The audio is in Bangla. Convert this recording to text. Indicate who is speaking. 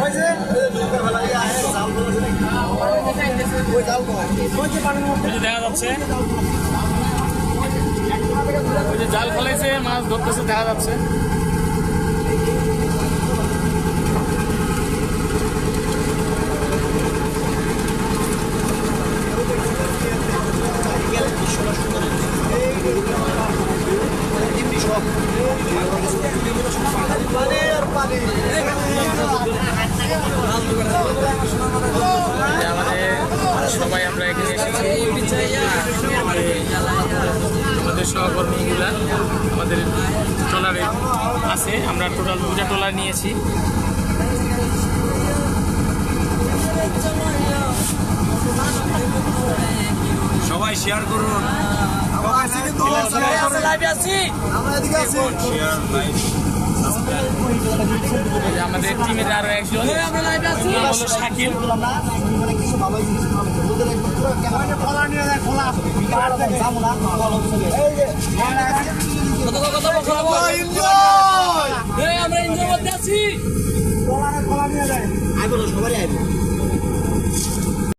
Speaker 1: ওই যে দেখা যাচ্ছে জাল ফেলাইছে মাছ ধরতেছে দেখা যাচ্ছে। সবাই আমরা এখানে এসেছি আমাদের সহকর্মীগুলা আমাদের ট্রলারে আছে। আমরা টোটাল দুটা ট্রলার নিয়েছি
Speaker 2: সবাই শেয়ার করুন শেয়ার লাইক
Speaker 1: এই যে আমাদের টিমের আরও একজন শাকিল।
Speaker 3: আমরা এনজয় করতে আছি।
Speaker 4: সবারই আইবো